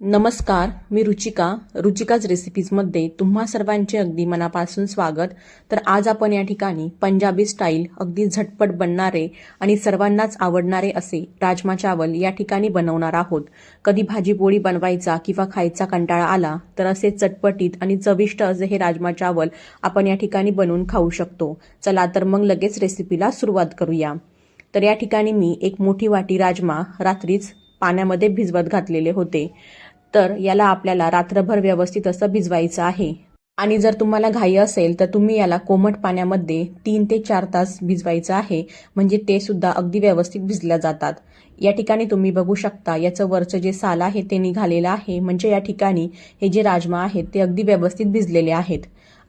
नमस्कार मी रुचिका. रुचिकाच रेसिपीजमध्ये तुम्हा सर्वांचे अगदी मनापासून स्वागत. तर आज आपण या ठिकाणी पंजाबी स्टाईल अगदी झटपट बनणारे आणि सर्वांनाच आवडणारे असे राजमा चावल या ठिकाणी बनवणार आहोत. कधी भाजीपोळी बनवायचा किंवा खायचा कंटाळा आला तर असे चटपटीत आणि चविष्ट असे हे राजमा चावल आपण या ठिकाणी बनवून खाऊ शकतो. चला तर मग लगेच रेसिपीला सुरुवात करूया. तर या ठिकाणी मी एक मोठी वाटी राजमा रात्रीच पाण्यामध्ये भिजवत घातलेले होते. तर याला आपल्याला रात्रभर व्यवस्थित असं भिजवायचं आहे. आणि जर तुम्हाला घाई असेल तर तुम्ही याला कोमट पाण्यामध्ये तीन ते चार तास भिजवायचं आहे. म्हणजे ते सुद्धा अगदी व्यवस्थित भिजल्या जातात. या ठिकाणी तुम्ही बघू शकता याचं वरचं जे साल आहे ते निघालेलं आहे. म्हणजे या ठिकाणी हे जे राजमा आहेत ते अगदी व्यवस्थित भिजलेले आहेत.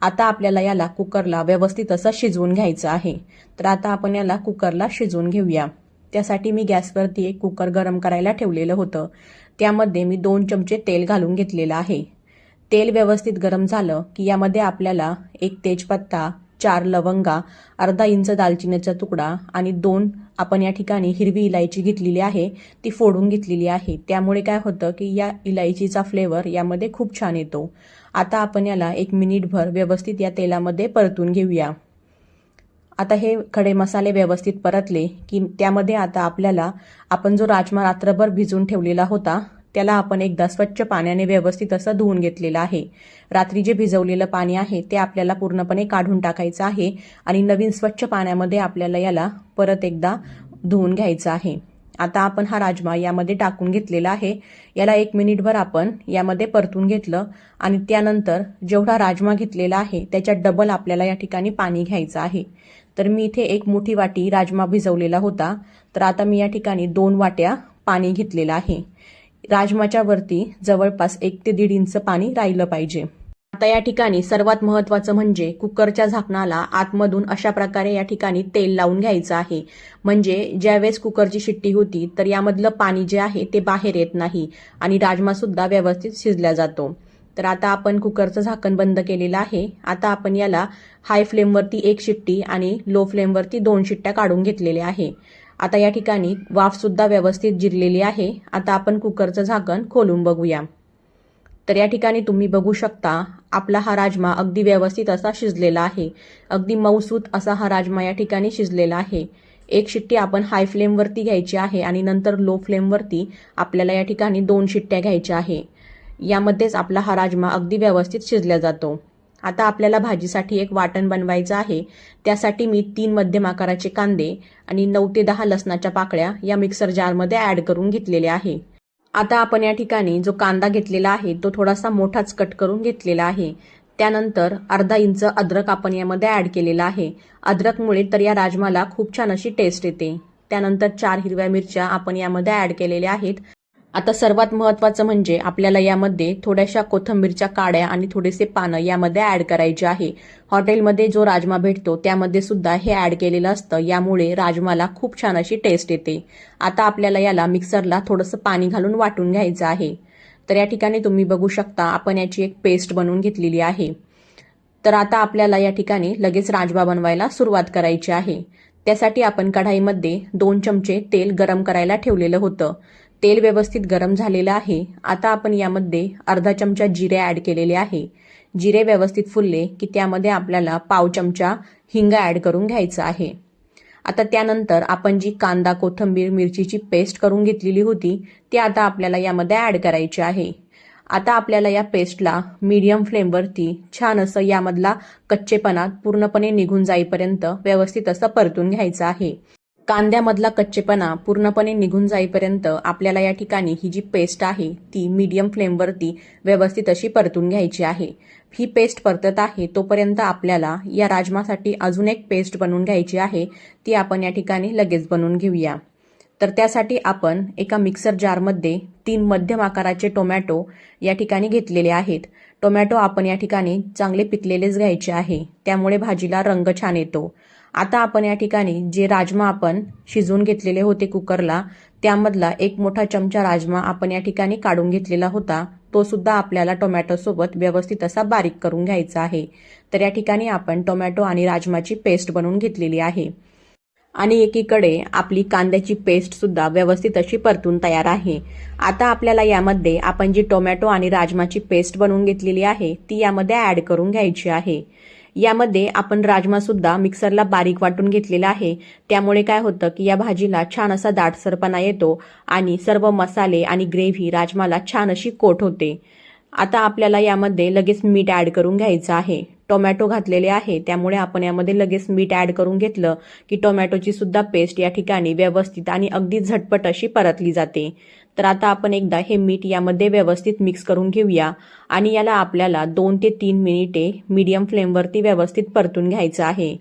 आता आपल्याला याला कुकरला व्यवस्थित असं शिजवून घ्यायचं आहे. तर आता आपण याला कुकरला शिजवून घेऊया. त्यासाठी मी गॅसवरती एक कुकर गरम करायला ठेवलेलं होतं. त्यामध्ये मी दोन चमचे तेल घालून घेतलेलं आहे. तेल व्यवस्थित गरम झालं की यामध्ये आपल्याला एक तेजपत्ता चार लवंगा अर्धा इंच दालचिनीचा तुकडा आणि दोन आपण या ठिकाणी हिरवी इलायची घेतलेली आहे ती फोडून घेतलेली आहे. त्यामुळे काय होतं की या इलायचीचा फ्लेवर यामध्ये खूप छान येतो. आता आपण याला एक मिनिटभर व्यवस्थित या तेलामध्ये परतून घेऊया. आता हे खडे मसाले व्यवस्थित परतले की त्यामध्ये आता आपल्याला आपण जो राजमा रात्रभर भिजून ठेवलेला होता त्याला आपण एकदा स्वच्छ पाण्याने व्यवस्थित असं धुवून घेतलेलं आहे. रात्री जे भिजवलेलं पाणी आहे ते आपल्याला पूर्णपणे काढून टाकायचं आहे आणि नवीन स्वच्छ पाण्यामध्ये आपल्याला याला परत एकदा धुवून घ्यायचं आहे. आता आपण हा राजमा यामध्ये टाकून घेतलेला आहे. याला एक मिनिटभर आपण यामध्ये परतून घेतलं आणि त्यानंतर जेवढा राजमा घेतलेला आहे त्याच्या डबल आपल्याला या ठिकाणी पाणी घ्यायचं आहे. तर मी इथे एक मोठी वाटी राजमा भिजवलेला होता. तर आता मी या ठिकाणी दोन वाट्या पाणी घेतलेलं आहे. राजमाच्या वरती जवळपास एक ते दीड इंच पाणी राहिलं पाहिजे. आता या ठिकाणी सर्वात महत्वाचं म्हणजे कुकरच्या झाकणाला आतमधून अशा प्रकारे या ठिकाणी तेल लावून घ्यायचं आहे. म्हणजे ज्यावेळेस कुकरची शिट्टी होती तर यामधलं पाणी जे आहे ते बाहेर येत नाही आणि राजमा सुद्धा व्यवस्थित शिजला जातो. तर आता आपण कुकरचं झाकण बंद केलेलं आहे. आता आपण याला हाय फ्लेमवरती एक शिट्टी आणि लो फ्लेमवरती दोन शिट्ट्या काढून घेतलेल्या आहे. आता या ठिकाणी वाफसुद्धा व्यवस्थित जिरलेली आहे. आता आपण कुकरचं झाकण खोलून बघूया. तर या ठिकाणी तुम्ही बघू शकता आपला हा राजमा अगदी व्यवस्थित असा शिजलेला आहे. अगदी मऊसूत असा हा राजमा या ठिकाणी शिजलेला आहे. एक शिट्टी आपण हाय फ्लेमवरती घ्यायची आहे आणि नंतर लो फ्लेमवरती आपल्याला या ठिकाणी दोन शिट्ट्या घ्यायच्या आहे. यामध्येच आपला हा राजमा अगदी व्यवस्थित शिजला जातो. आता आपल्याला भाजीसाठी एक वाटण बनवायचं आहे. त्यासाठी मी तीन मध्यम आकाराचे कांदे आणि नऊ ते दहा लसणाच्या पाकळ्या या मिक्सर जारमध्ये ॲड करून घेतलेल्या आहे. आता आपण या ठिकाणी जो कांदा घेतलेला आहे तो थोडासा मोठाच कट करून घेतलेला आहे. त्यानंतर अर्धा इंच अद्रक आपण यामध्ये ॲड केलेला आहे. अद्रकमुळे तर या राजमाला खूप छान अशी टेस्ट येते. त्यानंतर चार हिरव्या मिरच्या आपण यामध्ये ॲड केलेल्या आहेत. आता सर्वात महत्त्वाचं म्हणजे आपल्याला यामध्ये थोड्याशा कोथंबीरच्या काड्या आणि थोडेसे पानं यामध्ये ॲड करायचे आहे. हॉटेलमध्ये जो राजमा भेटतो त्यामध्ये सुद्धा हे ॲड केलेलं असतं. यामुळे राजमाला खूप छान अशी टेस्ट येते. आता आपल्याला याला मिक्सरला थोडंसं पाणी घालून वाटून घ्यायचं आहे. तर या ठिकाणी तुम्ही बघू शकता आपण याची एक पेस्ट बनवून घेतलेली आहे. तर आता आपल्याला या ठिकाणी लगेच राजमा बनवायला सुरुवात करायची आहे. त्यासाठी आपण कढाईमध्ये दोन चमचे तेल गरम करायला ठेवलेलं होतं. तेल व्यवस्थित गरम झालेलं आहे. आता आपण यामध्ये अर्धा चमचा जिरे ॲड केलेले आहे. जिरे व्यवस्थित फुलले की त्यामध्ये आपल्याला पाव चमचा हिंग ॲड करून घ्यायचं आहे. आता त्यानंतर आपण जी कांदा कोथंबीर मिरचीची पेस्ट करून घेतलेली होती ती आता आपल्याला यामध्ये ॲड करायची आहे. आता आपल्याला या पेस्टला मीडियम फ्लेमवरती छान असं यामधला कच्चेपणा पूर्णपणे निघून जाईपर्यंत व्यवस्थित असं परतून घ्यायचं आहे. कांद्यामधला कच्चेपणा पूर्णपणे निघून जाईपर्यंत आपल्याला या ठिकाणी ही जी पेस्ट आहे ती मीडियम फ्लेमवरती व्यवस्थित अशी परतून घ्यायची आहे. ही पेस्ट परतत आहे तोपर्यंत आपल्याला या राजमासाठी अजून एक पेस्ट बनवून घ्यायची आहे ती आपण या ठिकाणी लगेच बनवून घेऊया. तर त्यासाठी आपण एका मिक्सर जारमध्ये तीन मध्यम आकाराचे टोमॅटो या ठिकाणी घेतलेले आहेत. टोमॅटो आपण या ठिकाणी चांगले पिकलेलेच घ्यायचे आहे त्यामुळे भाजीला रंग छान येतो. आता आपण या ठिकाणी जे राजमा आपण शिजवून घेतलेले होते कुकरला त्यामधला एक मोठा चमचा राजमा आपण या ठिकाणी काढून घेतलेला होता. तो सुद्धा आपल्याला टोमॅटोसोबत व्यवस्थित असा बारीक करून घ्यायचा आहे. तर या ठिकाणी आपण टोमॅटो आणि राजमाची पेस्ट बनवून घेतलेली आहे. आणि एकीकडे आपली कांद्याची पेस्ट सुद्धा व्यवस्थित अशी परतून तयार आहे. आता आपल्याला यामध्ये आपण जी टोमॅटो आणि राजमाची पेस्ट बनवून घेतलेली आहे ती यामध्ये ऍड करून घ्यायची आहे. यामध्ये आपण राजमा सुद्धा मिक्सरला बारीक वाटून घेतलेला आहे. त्यामुळे काय होतं की या भाजीला छान असा दाटसरपणा येतो आणि सर्व मसाले आणि ग्रेव्ही राजमाला छान अशी कोट होते. आता आपल्याला यामध्ये लगेच मीठ ऍड करून घ्यायचं आहे. टोमॅटो घातलेले आहे त्यामुळे आपण यामध्ये लगेच मीठ ऍड करून घेतलं की टोमॅटोची सुद्धा पेस्ट या ठिकाणी व्यवस्थित आणि अगदी झटपट अशी परतली जाते. तर आता आपण एकदा हे मीठ यामध्ये व्यवस्थित मिक्स करून घेऊया. आणि याला आपल्याला दोन ते तीन मिनिटे मीडियम फ्लेमवरती व्यवस्थित परतून घ्यायचं आहे.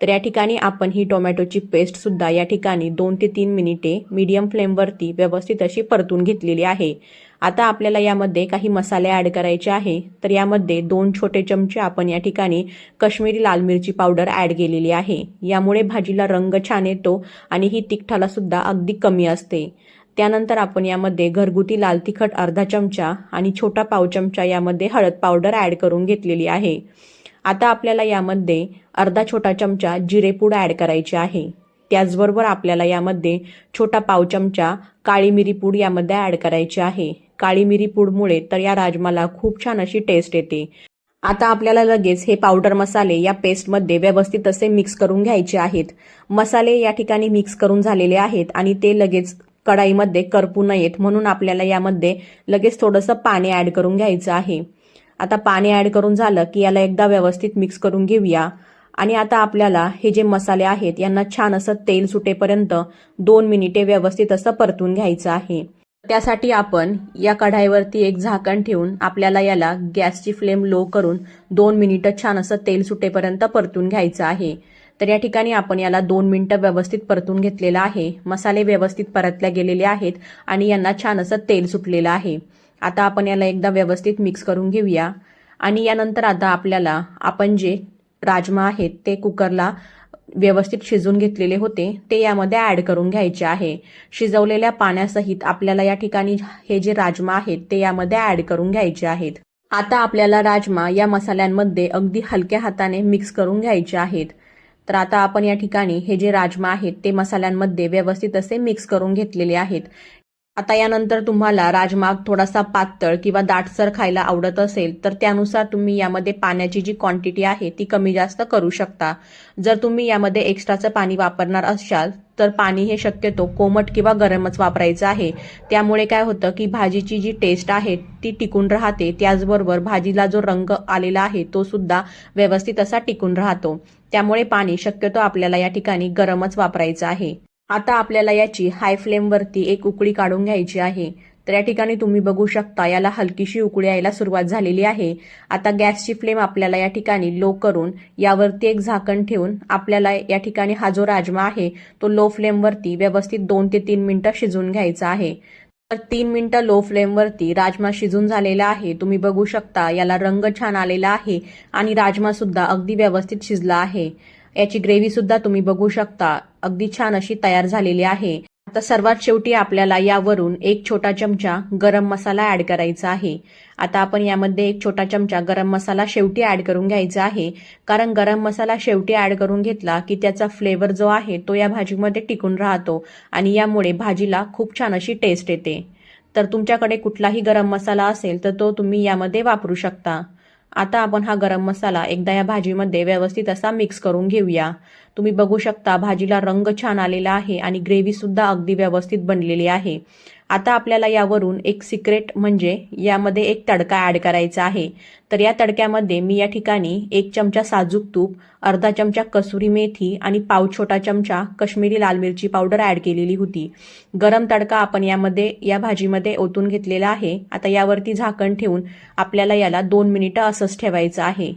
तर या ठिकाणी आपण ही टोमॅटोची पेस्टसुद्धा या ठिकाणी दोन ते तीन मिनिटे मीडियम फ्लेमवरती व्यवस्थित अशी परतून घेतलेली आहे. आता आपल्याला यामध्ये काही मसाले ॲड करायचे आहे. तर यामध्ये दोन छोटे चमचे आपण या ठिकाणी कश्मीरी लाल मिरची पावडर ॲड केलेली आहे. यामुळे भाजीला रंग छान येतो आणि ही तिखटाला सुद्धा अगदी कमी असते. त्यानंतर आपण यामध्ये घरगुती लाल तिखट अर्धा चमचा आणि छोटा पाव चमचा यामध्ये हळद पावडर ॲड करून घेतलेली आहे. आता आपल्याला यामध्ये अर्धा छोटा चमचा जिरेपूड ॲड करायची आहे. त्याचबरोबर आपल्याला यामध्ये छोटा पाव चमचा काळी मिरी पूड यामध्ये ॲड करायची आहे. काळी मिरी पूडमुळे तर या राजमाला खूप छान अशी टेस्ट येते. आता आपल्याला लगेच हे पावडर मसाले या पेस्टमध्ये व्यवस्थित असे मिक्स करून घ्यायचे आहेत. मसाले या ठिकाणी मिक्स करून झालेले आहेत आणि ते लगेच कढाईमध्ये करपू नयेत म्हणून आपल्याला यामध्ये लगेच थोडंसं पाणी ॲड करून घ्यायचं आहे. आता पाणी ॲड करून झालं की याला एकदा व्यवस्थित मिक्स करून घेऊया. आणि आता आपल्याला हे जे मसाले आहेत यांना छान असं तेल सुटेपर्यंत दोन मिनिटे व्यवस्थित असं परतून घ्यायचं आहे. त्यासाठी आपण या कढाईवरती एक झाकण ठेवून आपल्याला याला गॅसची फ्लेम लो करून दोन मिनिटं छान असं तेल सुटेपर्यंत परतून घ्यायचं आहे. तर या ठिकाणी आपण याला दोन मिनटं व्यवस्थित परतून घेतलेलं आहे. मसाले व्यवस्थित परतल्या गेलेले आहेत आणि यांना छान असं तेल सुटलेलं आहे. आता आपण याला एकदा व्यवस्थित मिक्स करून घेऊया. आणि यानंतर आता आपल्याला आपण जे राजमा आहेत ते कुकरला व्यवस्थित शिजून घेतलेले होते ते यामध्ये ॲड करून घ्यायचे आहे. शिजवलेल्या पाण्यासहित आपल्याला या ठिकाणी हे जे राजमा आहेत ते यामध्ये ॲड करून घ्यायचे आहेत. आता आपल्याला राजमा या मसाल्यांमध्ये अगदी हलक्या हाताने मिक्स करून घ्यायचे आहेत. तर आता आपण या ठिकाणी हे जे राजमा आहेत ते मसाल्यांमध्ये व्यवस्थित असे मिक्स करून घेतलेले आहेत. आता यानंतर तुम्हाला राजमा थोडासा पातळ किंवा दाटसर खायला आवडत असेल तर त्यानुसार तुम्ही यामध्ये पाण्याची जी क्वांटिटी आहे ती कमी जास्त करू शकता. जर तुम्ही यामध्ये एक्स्ट्राचं पाणी वापरणार असाल तर पाणी हे शक्यतो कोमट किंवा गरमच वापरायचं आहे. त्यामुळे काय होतं की भाजीची जी टेस्ट आहे ती टिकून राहते. त्याचबरोबर भाजीला जो रंग आलेला आहे तो सुद्धा व्यवस्थित असा टिकून राहतो. त्यामुळे पाणी शक्यतो आपल्याला या ठिकाणी गरमच वापरायचं आहे. आता आपल्याला याची हाय फ्लेमवरती एक उकळी काढून घ्यायची आहे. तर या ठिकाणी तुम्ही बघू शकता याला हलकीशी उकळी यायला सुरुवात झालेली आहे. आता गॅसची फ्लेम आपल्याला या ठिकाणी लो करून यावरती एक झाकण ठेवून आपल्याला या ठिकाणी हा जो राजमा आहे तो लो फ्लेमवरती व्यवस्थित दोन ते तीन मिनिटं शिजवून घ्यायचा आहे. तर तीन मिनिटं लो फ्लेमवरती राजमा शिजून झालेला आहे. तुम्ही बघू शकता याला रंग छान आलेला आहे आणि राजमा सुद्धा अगदी व्यवस्थित शिजला आहे. याची ग्रेव्ही सुद्धा तुम्ही बघू शकता अगदी छान अशी तयार झालेली आहे. आता सर्वात शेवटी आपल्याला यावरून एक छोटा चमचा गरम मसाला ऍड करायचा आहे. आता आपण यामध्ये एक छोटा चमचा गरम मसाला शेवटी ऍड करून घ्यायचा आहे. कारण गरम मसाला शेवटी ऍड करून घेतला की त्याचा फ्लेवर जो आहे तो या भाजीमध्ये टिकून राहतो आणि यामुळे भाजीला खूप छान अशी टेस्ट येते. तर तुमच्याकडे कुठलाही गरम मसाला असेल तर तो तुम्ही यामध्ये वापरू शकता. आता आपण हा गरम मसाला एकदा या भाजीमध्ये व्यवस्थित असा मिक्स करून घेऊया. तुम्ही बघू शकता भाजीला रंग छान आलेला आहे आणि ग्रेव्हीसुद्धा अगदी व्यवस्थित बनलेली आहे. आता आपल्याला यावरून एक सिक्रेट म्हणजे यामध्ये एक तडका ॲड करायचा आहे. तर या तडक्यामध्ये मी या ठिकाणी एक चमचा साजूक तूप अर्धा चमचा कसुरी मेथी आणि पाव छोटा चमचा कश्मीरी लाल मिरची पावडर ॲड केलेली होती. गरम तडका आपण यामध्ये या भाजीमध्ये ओतून घेतलेला आहे. आता यावरती झाकण ठेवून आपल्याला याला दोन मिनिटं असंच ठेवायचं आहे.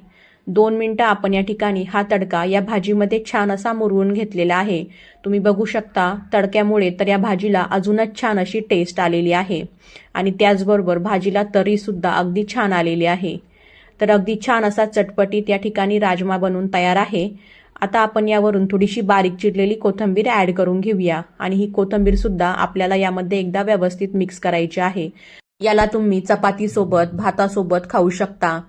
दोन मिनटं आपण या ठिकाणी हा तडका या भाजीमध्ये छान असा मुरवून घेतलेला आहे. तुम्ही बघू शकता तडक्यामुळे तर या भाजीला अजूनच छान अशी टेस्ट आलेली आहे. आणि त्याचबरोबर भाजीला तरीसुद्धा अगदी छान आलेली आहे. तर अगदी छान असा चटपटीत या ठिकाणी राजमा बनून तयार आहे. आता आपण यावरून थोडीशी बारीक चिरलेली कोथिंबीर ॲड करून घेऊया. आणि ही कोथंबीरसुद्धा आपल्याला यामध्ये एकदा व्यवस्थित मिक्स करायची आहे. याला तुम्ही चपातीसोबत भातासोबत खाऊ शकता.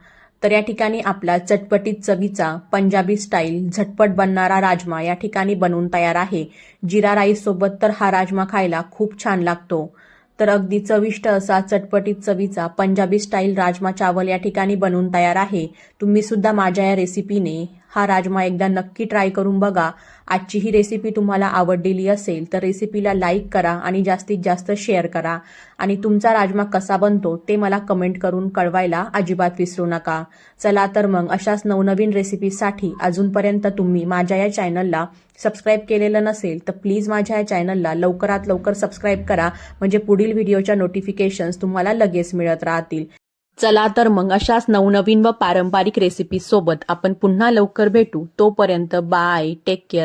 तर या ठिकाणी आपला चटपटीत चवीचा पंजाबी स्टाईल झटपट बनणारा राजमा या ठिकाणी बनवून तयार आहे. जिरा राईस सोबत तर हा राजमा खायला खूप छान लागतो. तर अगदी चविष्ट असा चटपटीत चवीचा पंजाबी स्टाईल राजमा चावल या ठिकाणी बनवून तयार आहे. तुम्ही सुद्धा माझ्या या रेसिपीने हा राजमा एकदा नक्की ट्राय करून बघा. आजची ही रेसिपी तुम्हाला आवडलेली असेल तर रेसिपीला लाईक करा आणि जास्तीत जास्त शेअर करा. आणि तुमचा राजमा कसा बनतो ते मला कमेंट करून कळवायला अजिबात विसरू नका. चला तर मग अशाच नवनवीन रेसिपीसाठी अजूनपर्यंत तुम्ही माझ्या या चॅनलला सबस्क्राईब केलेलं नसेल तर प्लीज माझ्या या चॅनलला लवकरात लवकर सबस्क्राईब करा. म्हणजे पुढील व्हिडिओच्या नोटिफिकेशन्स तुम्हाला लगेच मिळत राहतील. चला तर मग अशाच नवनवीन व पारंपरिक रेसिपी सोबत आपण पुन्हा लवकर भेटू. तोपर्यंत बाय टेक केअर